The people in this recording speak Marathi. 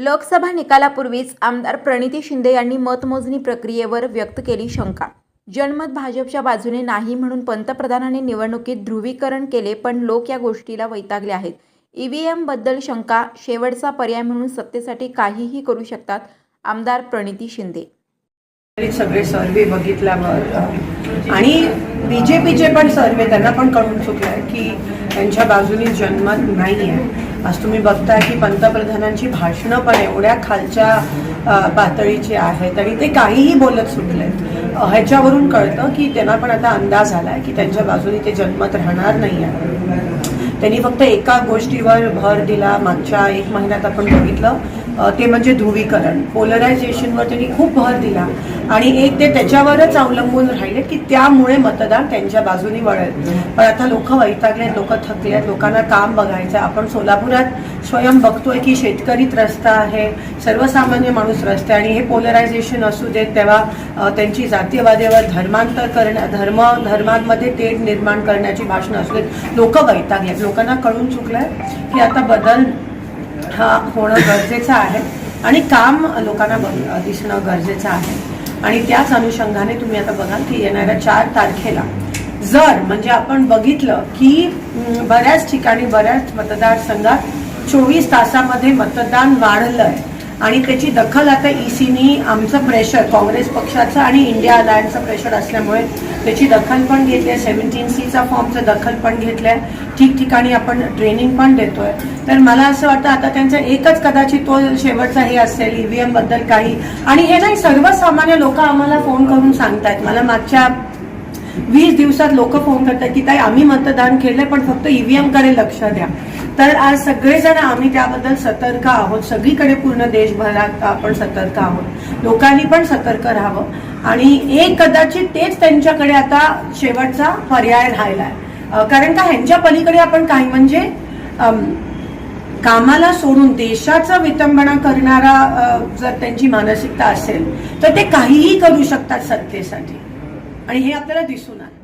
लोकसभा निकालापूर्वीच आमदार प्रणिती शिंदे यांनी मतमोजणी प्रक्रियेवर व्यक्त केली शंका. जनमत भाजपच्या बाजूने नाही म्हणून पंतप्रधानांनी निवडणुकीत ध्रुवीकरण केले पण लोक या गोष्टीला वैतागले आहेत. ईव्हीएमबद्दल शंका शेवटचा पर्याय म्हणून सत्तेसाठी काहीही करू शकतात आमदार प्रणिती शिंदे. सगळे सर्वे बघितल्यावर अ, आणि बीजेपीचे पण सर्वे त्यांना पण कळून चुकलंय की त्यांच्या बाजूने जनमत नाही आहे आज तुम्ही बघताय की पंतप्रधानांची भाषणं पण एवढ्या खालच्या पातळीची आहेत आणि ते काहीही बोलत सुटले ह्याच्यावरून कळतं की त्यांना पण आता अंदाज आलाय की त्यांच्या बाजूनी ते जनमत राहणार नाही आहे त्यांनी फक्त एका गोष्टीवर भर दिला मागच्या एक महिन्यात आपण बघितलं ते म्हणजे ध्रुवीकरण. पोलरायझेशनवर त्यांनी खूप भर दिला. आणि एक ते त्याच्यावरच अवलंबून राहिले की त्यामुळे मतदान त्यांच्या बाजूनी वळेल. पण आता लोक वैतागलेत लोक थकले आहेत लोकांना काम बघायचं आपण सोलापुरात स्वयं बघतोय की शेतकरी त्रस्त आहे सर्वसामान्य माणूस त्रस्त आहे. आणि हे पोलरायझेशन असू देत तेव्हा त्यांची जातीयवादीवर धर्मांतर करण्या धर्म धर्मांमध्ये तेढ निर्माण करण्याची भाषणं असू देत लोक वैतागलेत आहेत. लोकांना कळून चुकलंय की आता बदल हा होणं गरजेचं आहे आणि काम लोकांना बघ- दिसणं गरजेचं आहे. आणि त्याच अनुषंगाने तुम्ही आता बघाल की येणाऱ्या चार तारखेला जर म्हणजे आपण बघितलं की बऱ्याच ठिकाणी बऱ्याच मतदारसंघात चोवीस तासामध्ये मतदान वाढलंय. आणि त्याची दखल आता ईसीनी आमचं प्रेशर काँग्रेस पक्षाचं आणि इंडिया अलायन्सचं प्रेशर असल्यामुळे त्याची दखल पण घेतली आहे. सेव्हन्टीन सीचा फॉर्मचं दखल पण घेतलंय. ठिकठिकाणी आपण ट्रेनिंग पण देतोय. तर मला असं वाटतं आता त्यांचा एकच कदाचित तो शेवटचा हे असेल ईव्हीएमबद्दल काही. आणि हे नाही सर्वसामान्य लोक आम्हाला फोन करून सांगतायत. मला मागच्या वीस दिवसात लोक फोन करतात की ताई आम्ही मतदान केलंय पण फक्त ईव्हीएमकडे लक्ष द्या. तर आज सगळेजण आम्ही त्याबद्दल सतर्क आहोत. सगळीकडे पूर्ण देशभरात आपण सतर्क आहोत. लोकांनी पण सतर्क राहावं. आणि एक कदाचित तेच त्यांच्याकडे आता शेवटचा पर्याय राहिलाय. आहे कारण का ह्यांच्या पलीकडे आपण काही म्हणजे कामाला सोडून देशाचा विटंबना करणारा जर त्यांची मानसिकता असेल तर ते काहीही करू शकतात सत्तेसाठी. आणि हे आपल्याला दिसून आलं.